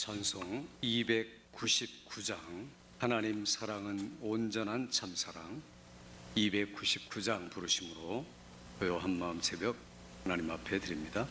찬송 299장 하나님 사랑은 온전한 참사랑 299장 부르심으로 고요 한 마음 새벽 하나님 앞에 드립니다.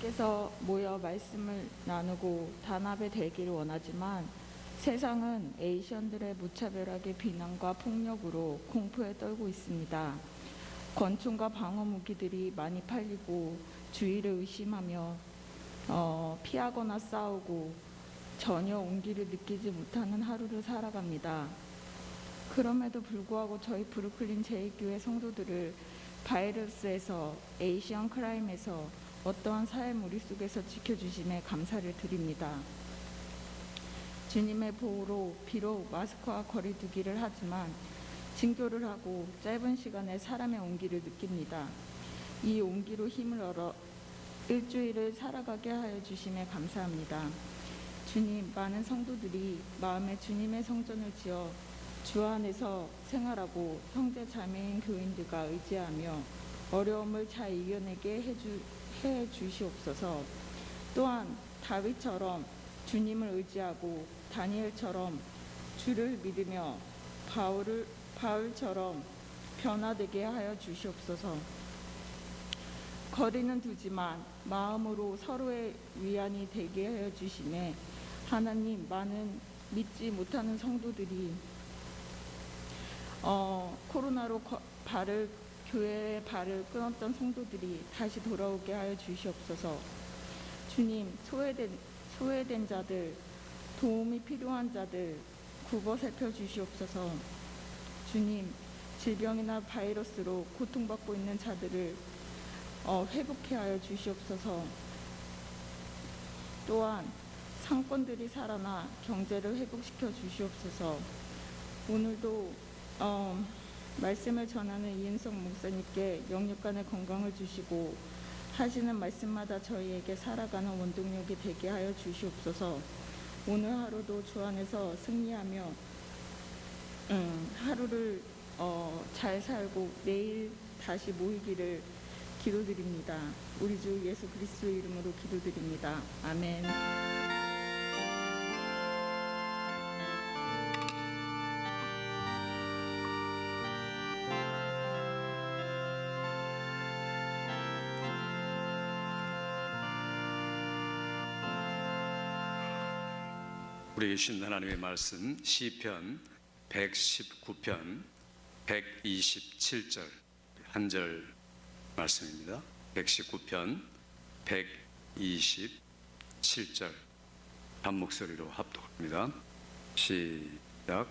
께서 모여 말씀을 나누고 단합이 되기를 원하지만 세상은 에이시언들의 무차별하게 비난과 폭력으로 공포에 떨고 있습니다. 권총과 방어 무기들이 많이 팔리고 주의를 의심하며 어, 피하거나 싸우고 전혀 온기를 느끼지 못하는 하루를 살아갑니다. 그럼에도 불구하고 저희 브루클린 제1교회 성도들을 바이러스에서 에이시언 크라임에서 어떠한 사회 무리 속에서 지켜주심에 감사를 드립니다. 주님의 보호로 비록 마스크와 거리두기를 하지만 진교를 하고 짧은 시간에 사람의 온기를 느낍니다. 이 온기로 힘을 얻어 일주일을 살아가게 하여 주심에 감사합니다. 주님, 많은 성도들이 마음에 주님의 성전을 지어 주 안에서 생활하고 형제 자매인 교인들과 의지하며 어려움을 잘 이겨내게 해주, 해 주시옵소서. 또한 다윗처럼 주님을 의지하고 다니엘처럼 주를 믿으며 바울을 바울처럼 변화되게 하여 주시옵소서. 거리는 두지만 마음으로 서로의 위안이 되게 하여 주심에 하나님 많은 믿지 못하는 성도들이 어, 코로나로 거- 발을 교회의 발을 끊었던 성도들이 다시 돌아오게 하여 주시옵소서. 주님 소외된 소외된 자들 도움이 필요한 자들 굽어 살펴 주시옵소서. 주님 질병이나 바이러스로 고통받고 있는 자들을 어, 회복해 하여 주시옵소서. 또한 상권들이 살아나 경제를 회복시켜 주시옵소서. 오늘도 어, 말씀을 전하는 이은성 목사님께 영육간의 건강을 주시고 하시는 말씀마다 저희에게 살아가는 원동력이 되게 하여 주시옵소서. 오늘 하루도 주 안에서 승리하며 음, 하루를 어, 잘 살고 내일 다시 모이기를 기도드립니다. 우리 주 예수 그리스도의 이름으로 기도드립니다. 아멘. 우리 신 하나님의 말씀 시편 119편 127절 한 절 말씀입니다. 119편 127절 한 목소리로 합독합니다. 시작.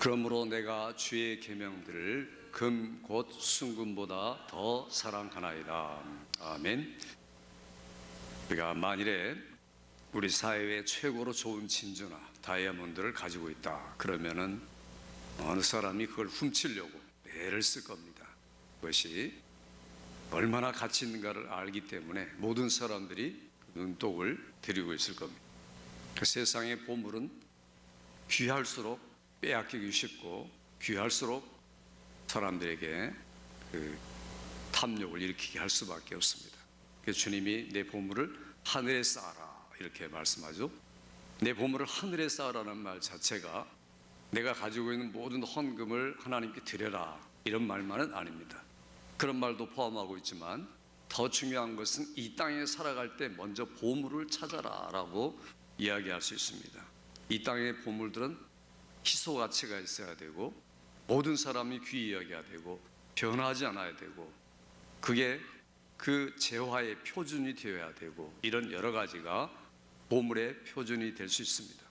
그러므로 내가 주의 계명들을 금 곧 순금보다 더 사랑하나이다. 아멘. 우리가 만일에 우리 사회의 최고로 좋은 진주나 다이아몬드를 가지고 있다. 그러면은 어느 사람이 그걸 훔치려고 애를 쓸 겁니다. 그것이 얼마나 가치 있는가를 알기 때문에 모든 사람들이 눈독을 들이고 있을 겁니다. 그 세상의 보물은 귀할수록 빼앗기기 쉽고 귀할수록 사람들에게 그 탐욕을 일으키게 할 수밖에 없습니다. 그 주님이 내 보물을 하늘에 쌓아라 이렇게 말씀하죠. 내 보물을 하늘에 쌓으라는 말 자체가 내가 가지고 있는 모든 헌금을 하나님께 드려라 이런 말만은 아닙니다. 그런 말도 포함하고 있지만 더 중요한 것은 이 땅에 살아갈 때 먼저 보물을 찾아라라고 이야기할 수 있습니다. 이 땅의 보물들은 희소 가치가 있어야 되고 모든 사람이 여겨야 되고 변하지 않아야 되고 그게 그 재화의 표준이 되어야 되고 이런 여러 가지가 보물의 표준이 될 수 있습니다.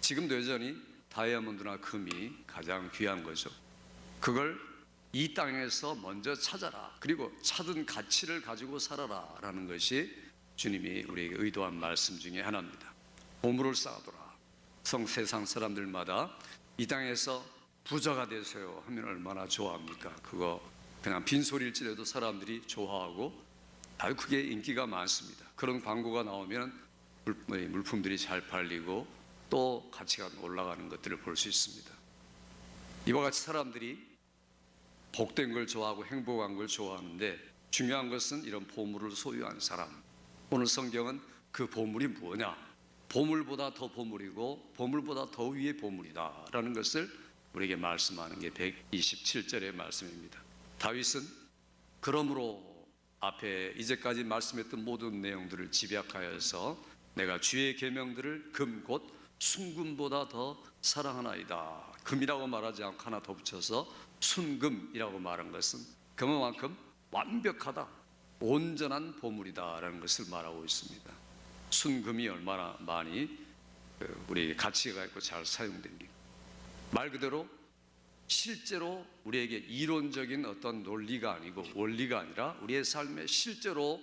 지금도 여전히 다이아몬드나 금이 가장 귀한 거죠. 그걸 이 땅에서 먼저 찾아라. 그리고 찾은 가치를 가지고 살아라 라는 것이 주님이 우리에게 의도한 말씀 중에 하나입니다. 보물을 쌓아둬라. 성 세상 사람들마다 이 땅에서 부자가 되세요 하면 얼마나 좋아합니까? 그거 그냥 빈소리일지라도 사람들이 좋아하고 아유 그게 인기가 많습니다. 그런 광고가 나오면 물- 물품들이 잘 팔리고 또 가치가 올라가는 것들을 볼 수 있습니다. 이와 같이 사람들이 복된 걸 좋아하고 행복한 걸 좋아하는데 중요한 것은 이런 보물을 소유한 사람. 오늘 성경은 그 보물이 뭐냐? 보물보다 더 보물이고 보물보다 더 위의 보물이다라는 것을 우리에게 말씀하는 게 127절의 말씀입니다. 다윗은 그러므로 앞에 이제까지 말씀했던 모든 내용들을 집약하여서 내가 주의 계명들을 금 곧 순금보다 더 사랑하나이다. 금이라고 말하지 않고 하나 더 붙여서 순금이라고 말한 것은 그만큼 완벽하다, 온전한 보물이다라는 것을 말하고 있습니다. 순금이 얼마나 많이 그, 우리 가치가 있고 잘 사용됩니까? 말 그대로 실제로 우리에게 이론적인 어떤 논리가 아니고 원리가 아니라 우리의 삶에 실제로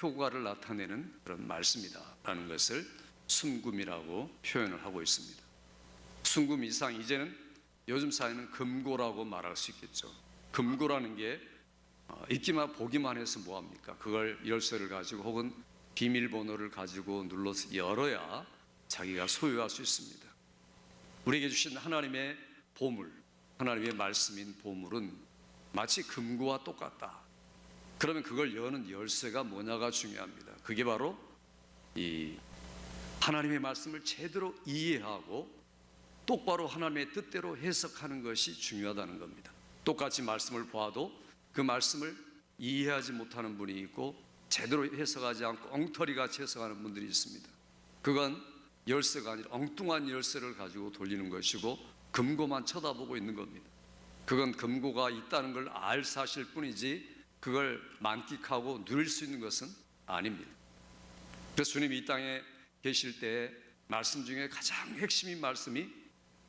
효과를 나타내는 그런 말씀이다라는 것을 순금이라고 표현을 하고 있습니다. 순금 이상 이제는 요즘 사회는 금고라고 말할 수 있겠죠. 금고라는 게 어, 있기만 보기만 해서 뭐 합니까? 그걸 열쇠를 가지고 혹은 비밀번호를 가지고 눌러서 열어야 자기가 소유할 수 있습니다. 우리에게 주신 하나님의 보물, 하나님의 말씀인 보물은 마치 금고와 똑같다. 그러면 그걸 여는 열쇠가 뭐냐가 중요합니다. 그게 바로 이 하나님의 말씀을 제대로 이해하고 똑바로 하나님의 뜻대로 해석하는 것이 중요하다는 겁니다. 똑같이 말씀을 보아도 그 말씀을 이해하지 못하는 분이 있고 제대로 해석하지 않고 엉터리 같이 해석하는 분들이 있습니다. 그건 열쇠가 아니라 엉뚱한 열쇠를 가지고 돌리는 것이고 금고만 쳐다보고 있는 겁니다. 그건 금고가 있다는 걸 알 사실 뿐이지 그걸 만끽하고 누릴 수 있는 것은 아닙니다. 그래서 주님이 이 땅에 계실 때 말씀 중에 가장 핵심인 말씀이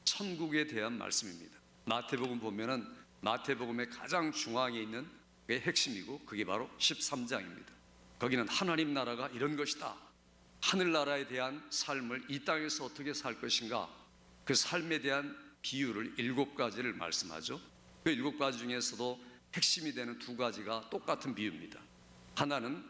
천국에 대한 말씀입니다. 마태복음 보면은 마태복음의 가장 중앙에 있는 게 핵심이고 그게 바로 13장입니다. 거기는 하나님 나라가 이런 것이다. 하늘나라에 대한 삶을 이 땅에서 어떻게 살 것인가 그 삶에 대한 비유를 일곱 가지를 말씀하죠. 그 일곱 가지 중에서도 핵심이 되는 두 가지가 똑같은 비유입니다. 하나는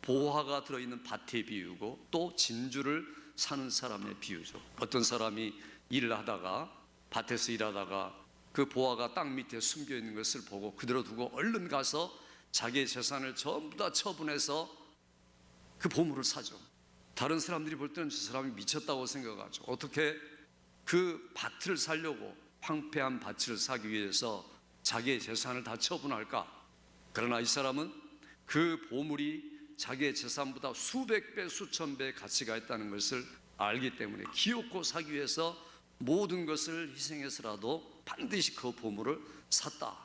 보화가 들어있는 밭의 비유고 또 진주를 사는 사람의 비유죠. 어떤 사람이 일을 하다가 밭에서 일하다가 그 보화가 땅 밑에 숨겨 있는 것을 보고 그대로 두고 얼른 가서 자기의 재산을 전부 다 처분해서 그 보물을 사죠. 다른 사람들이 볼 때는 저 사람이 미쳤다고 생각하죠. 어떻게 그 밭을 살려고 황폐한 밭을 사기 위해서 자기의 재산을 다 처분할까? 그러나 이 사람은 그 보물이 자기의 재산보다 수백 배, 수천 배 가치가 있다는 것을 알기 때문에 기어코 사기 위해서 모든 것을 희생해서라도 반드시 그 보물을 샀다.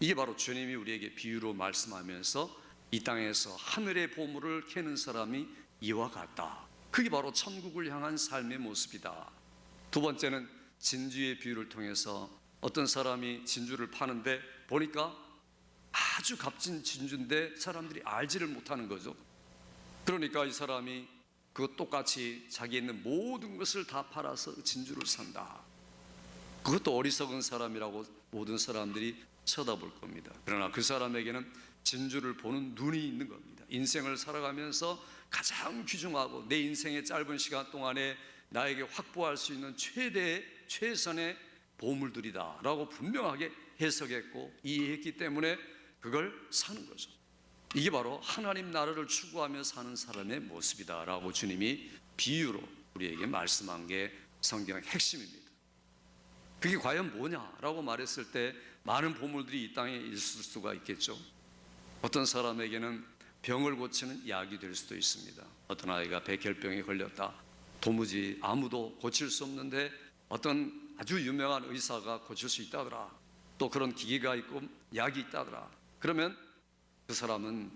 이게 바로 주님이 우리에게 비유로 말씀하면서 이 땅에서 하늘의 보물을 캐는 사람이 이와 같다. 그게 바로 천국을 향한 삶의 모습이다. 두 번째는 진주의 비유를 통해서 어떤 사람이 진주를 파는데 보니까 아주 값진 진주인데 사람들이 알지를 못하는 거죠. 그러니까 이 사람이 그 똑같이 자기 있는 모든 것을 다 팔아서 진주를 산다. 그것도 어리석은 사람이라고 모든 사람들이 쳐다볼 겁니다. 그러나 그 사람에게는 진주를 보는 눈이 있는 겁니다. 인생을 살아가면서 가장 귀중하고 내 인생의 짧은 시간 동안에 나에게 확보할 수 있는 최대의 최선의 보물들이다라고 분명하게 해석했고 이해했기 때문에 그걸 사는 거죠. 이게 바로 하나님 나라를 추구하며 사는 사람의 모습이다라고 주님이 비유로 우리에게 말씀한 게 성경의 핵심입니다. 그게 과연 뭐냐라고 말했을 때 많은 보물들이 이 땅에 있을 수가 있겠죠. 어떤 사람에게는 병을 고치는 약이 될 수도 있습니다. 어떤 아이가 백혈병에 걸렸다. 도무지 아무도 고칠 수 없는데 어떤 아주 유명한 의사가 고칠 수 있다더라. 또 그런 기계가 있고 약이 있다더라. 그러면 그 사람은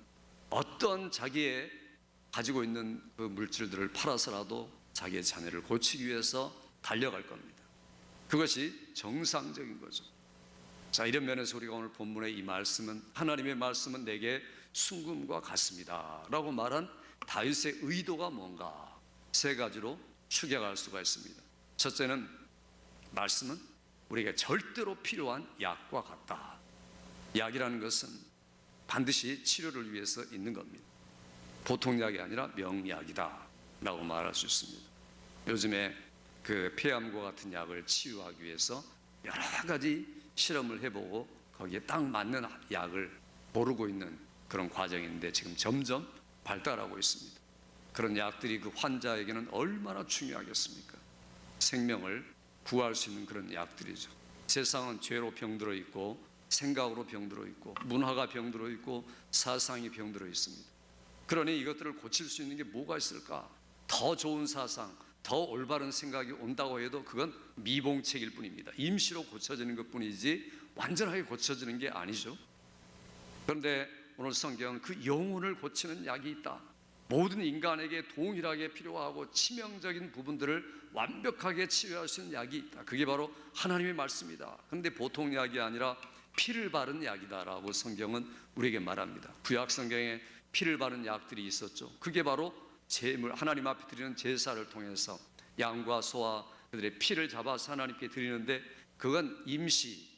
어떤 자기의 가지고 있는 그 물질들을 팔아서라도 자기의 자녀를 고치기 위해서 달려갈 겁니다. 그것이 정상적인 거죠. 자, 이런 면에서 우리가 오늘 본문의 이 말씀은 하나님의 말씀은 내게 순금과 같습니다라고 말한 다윗의 의도가 뭔가 세 가지로 추격할 수가 있습니다. 첫째는 말씀은 우리에게 절대로 필요한 약과 같다. 약이라는 것은 반드시 치료를 위해서 있는 겁니다. 보통 약이 아니라 명약이다 라고 말할 수 있습니다. 요즘에 그 폐암과 같은 약을 치유하기 위해서 여러 가지 실험을 해보고 거기에 딱 맞는 약을 모르고 있는 그런 과정인데 지금 점점 발달하고 있습니다. 그런 약들이 그 환자에게는 얼마나 중요하겠습니까? 생명을 구할 수 있는 그런 약들이죠. 세상은 죄로 병들어 있고 생각으로 병들어 있고 문화가 병들어 있고 사상이 병들어 있습니다. 그러니 이것들을 고칠 수 있는 게 뭐가 있을까? 더 좋은 사상, 더 올바른 생각이 온다고 해도 그건 미봉책일 뿐입니다. 임시로 고쳐지는 것 뿐이지 완전하게 고쳐지는 게 아니죠. 그런데 오늘 성경은 그 영혼을 고치는 약이 있다. 모든 인간에게 동일하게 필요하고 치명적인 부분들을 완벽하게 치료할 수 있는 약이 있다. 그게 바로 하나님의 말씀이다. 그런데 보통 약이 아니라 피를 바른 약이다라고 성경은 우리에게 말합니다. 구약 성경에 피를 바른 약들이 있었죠. 그게 바로 제물 하나님 앞에 드리는 제사를 통해서 양과 소와 그들의 피를 잡아서 하나님께 드리는데 그건 임시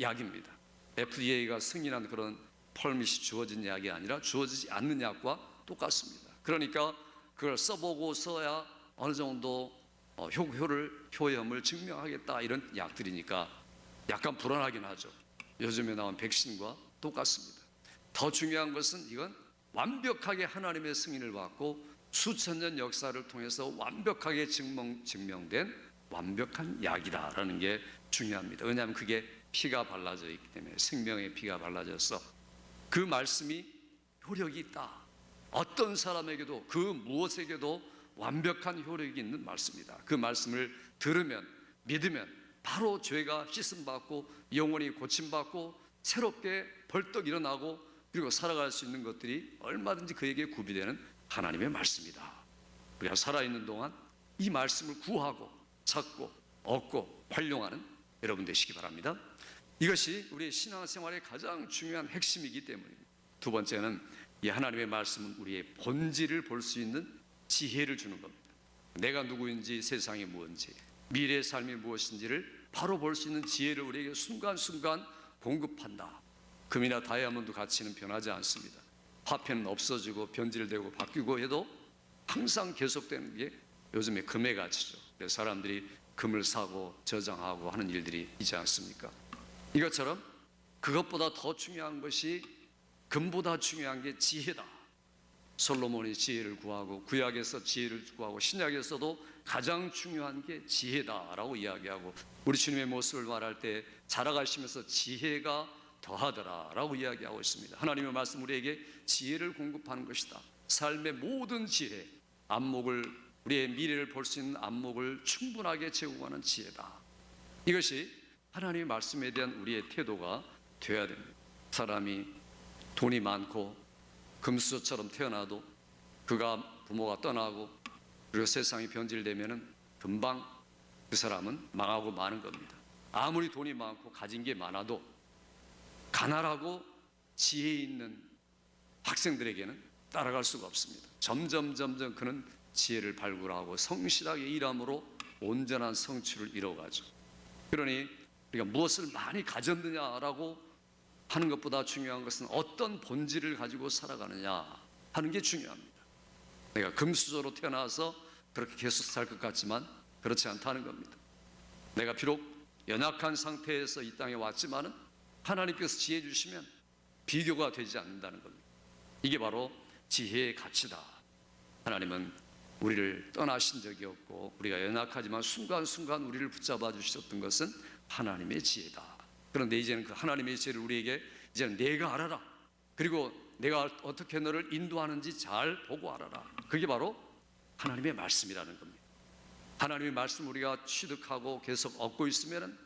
약입니다. FDA가 승인한 그런 펄밋이 주어진 약이 아니라 주어지지 않는 약과 똑같습니다. 그러니까 그걸 써보고 써야 어느 정도 어, 효, 효를 효염을 증명하겠다 이런 약들이니까 약간 불안하긴 하죠. 요즘에 나온 백신과 똑같습니다. 더 중요한 것은 이건 완벽하게 하나님의 승인을 받고 수천 년 역사를 통해서 완벽하게 증명, 증명된 완벽한 약이다라는 게 중요합니다. 왜냐하면 그게 피가 발라져 있기 때문에 생명의 피가 발라져서 그 말씀이 효력이 있다. 어떤 사람에게도 그 무엇에게도 완벽한 효력이 있는 말씀이다. 그 말씀을 들으면 믿으면 바로 죄가 씻음 받고 영혼이 고침 받고 새롭게 벌떡 일어나고 그리고 살아갈 수 있는 것들이 얼마든지 그에게 구비되는 하나님의 말씀이다. 우리가 살아있는 동안 이 말씀을 구하고 찾고 얻고 활용하는 여러분 되시기 바랍니다. 이것이 우리의 신앙생활의 가장 중요한 핵심이기 때문입니다. 두 번째는 이 하나님의 말씀은 우리의 본질을 볼 수 있는 지혜를 주는 겁니다. 내가 누구인지 세상이 무엇인지 미래의 삶이 무엇인지를 바로 볼 수 있는 지혜를 우리에게 순간순간 공급한다. 금이나 다이아몬드 가치는 변하지 않습니다. 화폐는 없어지고 변질되고 바뀌고 해도 항상 계속되는 게 요즘에 금의 가치죠. 사람들이 금을 사고 저장하고 하는 일들이 있지 않습니까? 이것처럼 그것보다 더 중요한 것이 금보다 중요한 게 지혜다. 솔로몬이 지혜를 구하고 구약에서 지혜를 구하고 신약에서도 가장 중요한 게 지혜다라고 이야기하고 우리 주님의 모습을 말할 때 자라가시면서 지혜가 더하더라라고 이야기하고 있습니다. 하나님의 말씀 우리에게 지혜를 공급하는 것이다. 삶의 모든 지혜, 안목을 우리의 미래를 볼 수 있는 안목을 충분하게 제공하는 지혜다. 이것이 하나님의 말씀에 대한 우리의 태도가 되어야 됩니다. 사람이 돈이 많고 금수저처럼 태어나도 그가 부모가 떠나고 그리고 세상이 변질되면은 금방 그 사람은 망하고 마는 겁니다. 아무리 돈이 많고 가진 게 많아도 가난하고 지혜 있는 학생들에게는 따라갈 수가 없습니다. 점점 점점 그는 지혜를 발굴하고 성실하게 일함으로 온전한 성취를 이뤄가죠. 그러니 우리가 무엇을 많이 가졌느냐라고 하는 것보다 중요한 것은 어떤 본질을 가지고 살아가느냐 하는 게 중요합니다. 내가 금수저로 태어나서 그렇게 계속 살 것 같지만 그렇지 않다는 겁니다. 내가 비록 연약한 상태에서 이 땅에 왔지만은 하나님께서 지혜 주시면 비교가 되지 않는다는 겁니다. 이게 바로 지혜의 가치다. 하나님은 우리를 떠나신 적이 없고 우리가 연약하지만 순간순간 우리를 붙잡아 주셨던 것은 하나님의 지혜다. 그런데 이제는 그 하나님의 지혜를 우리에게 이제는 내가 알아라. 그리고 내가 어떻게 너를 인도하는지 잘 보고 알아라. 그게 바로 하나님의 말씀이라는 겁니다. 하나님의 말씀 우리가 취득하고 계속 얻고 있으면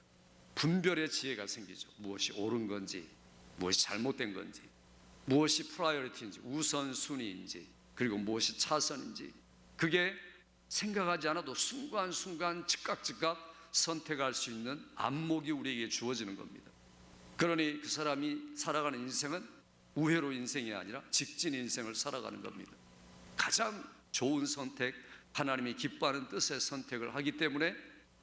분별의 지혜가 생기죠. 무엇이 옳은 건지, 무엇이 잘못된 건지, 무엇이 프라이어리티인지, 우선순위인지, 그리고 무엇이 차선인지, 그게 생각하지 않아도 순간순간 즉각 즉각 선택할 수 있는 안목이 우리에게 주어지는 겁니다. 그러니 그 사람이 살아가는 인생은 우회로 인생이 아니라 직진 인생을 살아가는 겁니다. 가장 좋은 선택, 하나님이 기뻐하는 뜻의 선택을 하기 때문에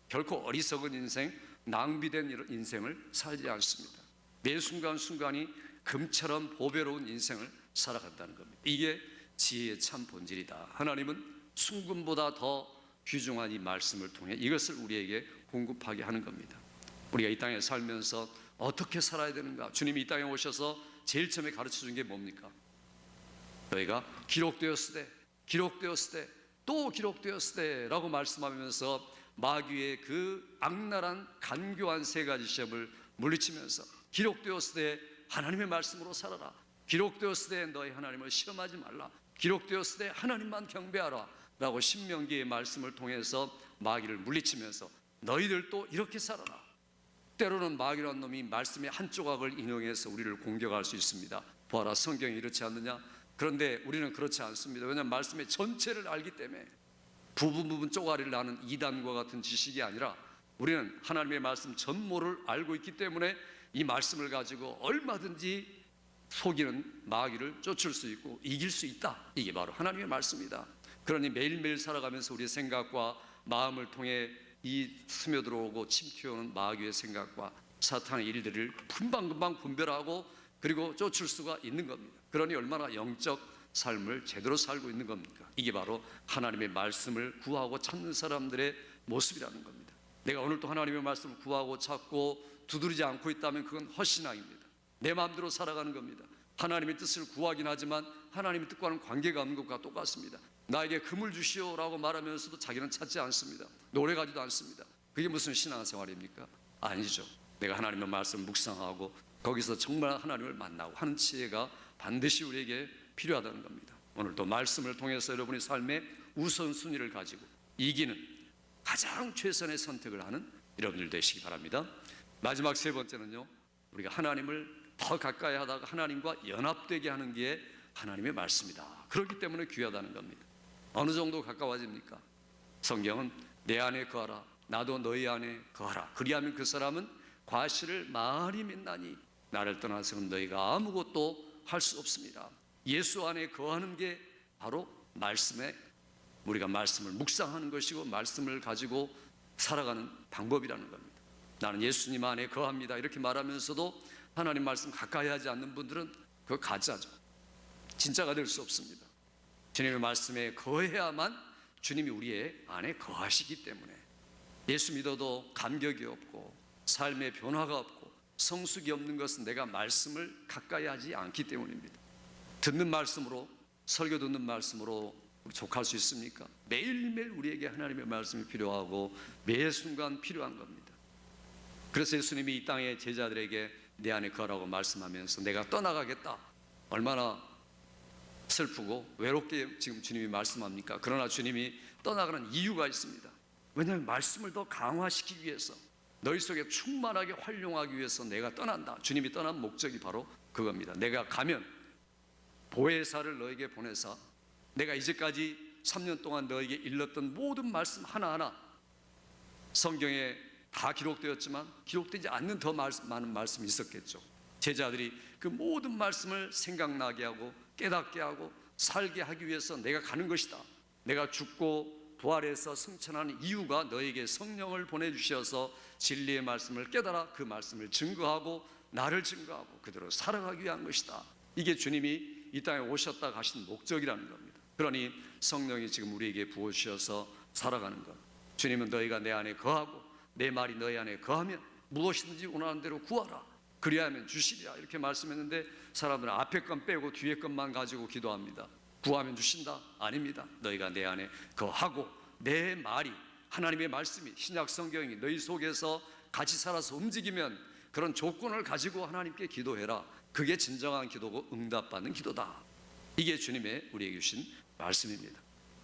결코 어리석은 인생, 낭비된 인생을 살지 않습니다. 매 순간순간이 금처럼 보배로운 인생을 살아간다는 겁니다. 이게 지혜의 참 본질이다. 하나님은 순금보다 더 귀중한 이 말씀을 통해 이것을 우리에게 공급하게 하는 겁니다. 우리가 이 땅에 살면서 어떻게 살아야 되는가? 주님이 이 땅에 오셔서 제일 처음에 가르쳐 준 게 뭡니까? 너희가 기록되었을 때, 기록되었을 때, 또 기록되었을 때라고 말씀하면서 마귀의 그 악랄한 간교한 세 가지 시험을 물리치면서 기록되었을 때 하나님의 말씀으로 살아라. 기록되었을 때 너희 하나님을 시험하지 말라. 기록되었을 때 하나님만 경배하라. 라고 신명기의 말씀을 통해서 마귀를 물리치면서 너희들도 이렇게 살아라. 때로는 마귀라는 놈이 말씀의 한 조각을 인용해서 우리를 공격할 수 있습니다. 보아라 성경이 이렇지 않느냐? 그런데 우리는 그렇지 않습니다. 왜냐하면 말씀의 전체를 알기 때문에 부분 부분 쪼가리를 나는 이단과 같은 지식이 아니라 우리는 하나님의 말씀 전모를 알고 있기 때문에 이 말씀을 가지고 얼마든지 속이는 마귀를 쫓을 수 있고 이길 수 있다. 이게 바로 하나님의 말씀이다. 그러니 매일매일 살아가면서 우리의 생각과 마음을 통해 이 스며들어오고 침튀어오는 마귀의 생각과 사탄의 일들을 금방금방 분별하고 그리고 쫓을 수가 있는 겁니다. 그러니 얼마나 영적 삶을 제대로 살고 있는 겁니까? 이게 바로 하나님의 말씀을 구하고 찾는 사람들의 모습이라는 겁니다. 내가 오늘도 하나님의 말씀을 구하고 찾고 두드리지 않고 있다면 그건 헛신앙입니다. 내 마음대로 살아가는 겁니다. 하나님의 뜻을 구하긴 하지만 하나님의 뜻과는 관계가 없는 것과 똑같습니다. 나에게 금을 주시오라고 말하면서도 자기는 찾지 않습니다. 노래 가지도 않습니다. 그게 무슨 신앙생활입니까? 아니죠. 내가 하나님의 말씀 묵상하고 거기서 정말 하나님을 만나고 하는 지혜가 반드시 우리에게 필요하다는 겁니다. 오늘도 말씀을 통해서 여러분의 삶의 우선순위를 가지고 이기는 가장 최선의 선택을 하는 여러분들 되시기 바랍니다. 마지막 세 번째는요. 우리가 하나님을 더 가까이 하다가 하나님과 연합되게 하는 게 하나님의 말씀이다. 그렇기 때문에 귀하다는 겁니다. 어느 정도 가까워집니까? 성경은 내 안에 거하라. 나도 너희 안에 거하라. 그리하면 그 사람은 과실을 많이 맺나니 나를 떠나서는 너희가 아무것도 할 수 없습니다. 예수 안에 거하는 게 바로 말씀에 우리가 말씀을 묵상하는 것이고 말씀을 가지고 살아가는 방법이라는 겁니다. 나는 예수님 안에 거합니다. 이렇게 말하면서도 하나님 말씀 가까이 하지 않는 분들은 그거 가짜죠. 진짜가 될 수 없습니다. 주님의 말씀에 거해야만 주님이 우리의 안에 거하시기 때문에 예수 믿어도 감격이 없고 삶의 변화가 없고 성숙이 없는 것은 내가 말씀을 가까이 하지 않기 때문입니다. 듣는 말씀으로 설교 듣는 말씀으로 족할 수 있습니까? 매일매일 우리에게 하나님의 말씀이 필요하고 매 순간 필요한 겁니다. 그래서 예수님이 이 땅의 제자들에게 내 안에 거라고 말씀하면서 내가 떠나가겠다. 얼마나 슬프고 외롭게 지금 주님이 말씀합니까? 그러나 주님이 떠나가는 이유가 있습니다. 왜냐하면 말씀을 더 강화시키기 위해서 너희 속에 충만하게 활용하기 위해서 내가 떠난다. 주님이 떠난 목적이 바로 그겁니다. 내가 가면 보혜사를 너에게 보내사 내가 이제까지 3년 동안 너에게 일렀던 모든 말씀 하나하나 성경에 다 기록되었지만 기록되지 않는 더 많은 말씀이 있었겠죠. 제자들이 그 모든 말씀을 생각나게 하고 깨닫게 하고 살게 하기 위해서 내가 가는 것이다. 내가 죽고 부활해서 승천하는 이유가 너에게 성령을 보내주셔서 진리의 말씀을 깨달아 그 말씀을 증거하고 나를 증거하고 그대로 살아가기 위한 것이다. 이게 주님이 이 땅에 오셨다 가신 목적이라는 겁니다. 그러니 성령이 지금 우리에게 부어주셔서 살아가는 것. 주님은 너희가 내 안에 거하고 내 말이 너희 안에 거하면 무엇이든지 원하는 대로 구하라. 그리하면 주시리라 이렇게 말씀했는데 사람들은 앞에 건 빼고 뒤에 것만 가지고 기도합니다. 구하면 주신다? 아닙니다. 너희가 내 안에 거하고 내 말이 하나님의 말씀이 신약 성경이 너희 속에서 같이 살아서 움직이면 그런 조건을 가지고 하나님께 기도해라. 그게 진정한 기도고 응답받는 기도다. 이게 주님의 우리에게 주신 말씀입니다.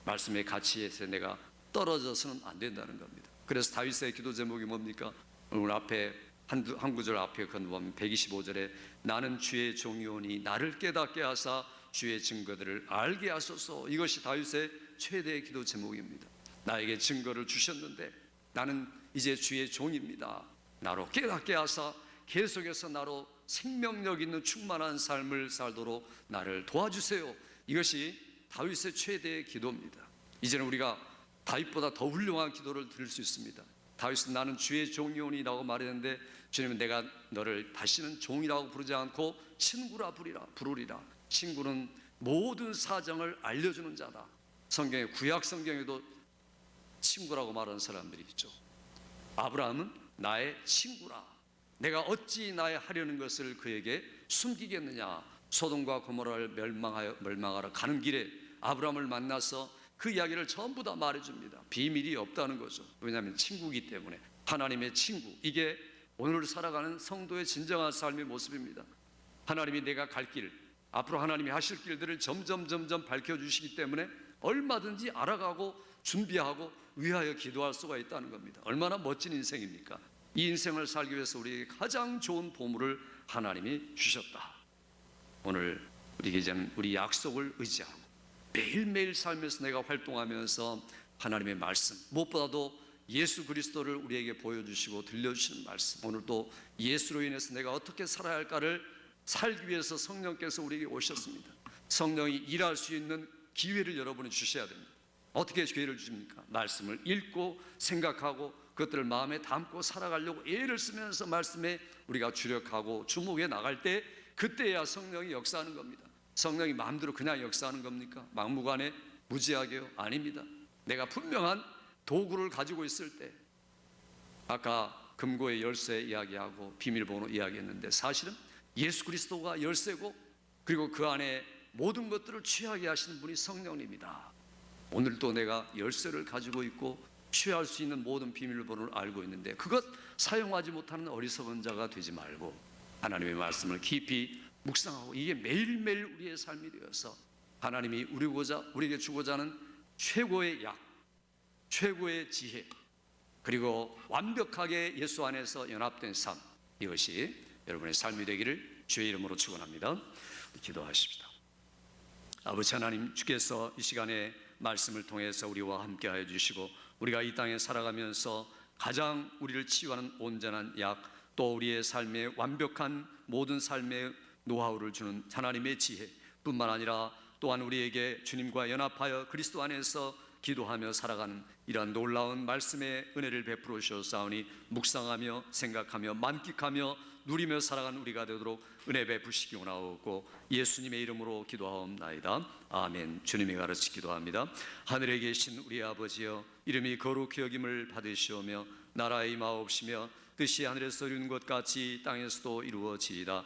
말씀의 가치에서 내가 떨어져서는 안 된다는 겁니다. 그래서 다윗의 기도 제목이 뭡니까? 오늘 앞에 한, 두- 한 구절 앞에 건보면 125절에 나는 주의 종이오니 나를 깨닫게 하사 주의 증거들을 알게 하소서 이것이 다윗의 최대의 기도 제목입니다. 나에게 증거를 주셨는데 나는 이제 주의 종입니다. 나로 깨닫게 하사 계속해서 나로 생명력 있는 충만한 삶을 살도록 나를 도와주세요. 이것이 다윗의 최대의 기도입니다. 이제는 우리가 다윗보다 더 훌륭한 기도를 드릴 수 있습니다. 다윗은 나는 주의 종이오니라고 말했는데 주님은 내가 너를 다시는 종이라고 부르지 않고 친구라 부리라 부르리라. 친구는 모든 사정을 알려주는 자다. 성경에 구약 성경에도 친구라고 말하는 사람들이 있죠. 아브라함은 나의 친구라. 내가 어찌 나의 하려는 것을 그에게 숨기겠느냐? 소돔과 고모라를 멸망하여 멸망하러 가는 길에 아브라함을 만나서 그 이야기를 전부 다 말해줍니다. 비밀이 없다는 거죠. 왜냐하면 친구이기 때문에 하나님의 친구. 이게 오늘 살아가는 성도의 진정한 삶의 모습입니다. 하나님이 내가 갈 길, 앞으로 하나님이 하실 길들을 점점 점점 밝혀주시기 때문에 얼마든지 알아가고 준비하고 위하여 기도할 수가 있다는 겁니다. 얼마나 멋진 인생입니까? 이 인생을 살기 위해서 우리에게 가장 좋은 보물을 하나님이 주셨다. 오늘 우리 이제는 우리 약속을 의지하고 매일매일 삶에서 내가 활동하면서 하나님의 말씀 무엇보다도 예수 그리스도를 우리에게 보여주시고 들려주시는 말씀 오늘도 예수로 인해서 내가 어떻게 살아야 할까를 살기 위해서 성령께서 우리에게 오셨습니다 성령이 일할 수 있는 기회를 여러분이 주셔야 됩니다 어떻게 기회를 주십니까? 말씀을 읽고 생각하고 그것들을 마음에 담고 살아가려고 애를 쓰면서 말씀에 우리가 주력하고 주목해 나갈 때 그때야 성령이 역사하는 겁니다. 성령이 마음대로 그냥 역사하는 겁니까? 막무가내 무지하게요? 아닙니다. 내가 분명한 도구를 가지고 있을 때 아까 금고의 열쇠 이야기하고 비밀번호 이야기했는데 사실은 예수 그리스도가 열쇠고 그리고 그 안에 모든 것들을 취하게 하시는 분이 성령님이다. 오늘도 내가 열쇠를 가지고 있고 취할 수 있는 모든 비밀번호를 알고 있는데 그것 사용하지 못하는 어리석은 자가 되지 말고 하나님의 말씀을 깊이 묵상하고 이게 매일매일 우리의 삶이 되어서 하나님이 우리고자 우리에게 주고자 하는 최고의 약, 최고의 지혜 그리고 완벽하게 예수 안에서 연합된 삶 이것이 여러분의 삶이 되기를 주의 이름으로 축원합니다. 기도하십시다. 아버지 하나님 주께서 이 시간에 말씀을 통해서 우리와 함께 하여 주시고 우리가 이 땅에 살아가면서 가장 우리를 치유하는 온전한 약 또 우리의 삶에 완벽한 모든 삶의 노하우를 주는 하나님의 지혜 뿐만 아니라 또한 우리에게 주님과 연합하여 그리스도 안에서 기도하며 살아가는 이러한 놀라운 말씀의 은혜를 베풀어 주셨사오니 묵상하며 생각하며 만끽하며 누리며 살아가는 우리가 되도록 은혜 베푸시기 원하옵고 예수님의 이름으로 기도하옵나이다. 아멘. 주님이 가르치 기도합니다. 하늘에 계신 우리 아버지여 이름이 거룩히 여김을 받으시오며 나라의 임하옵시며 뜻이 하늘에서 이룬 것 같이 땅에서도 이루어지이다.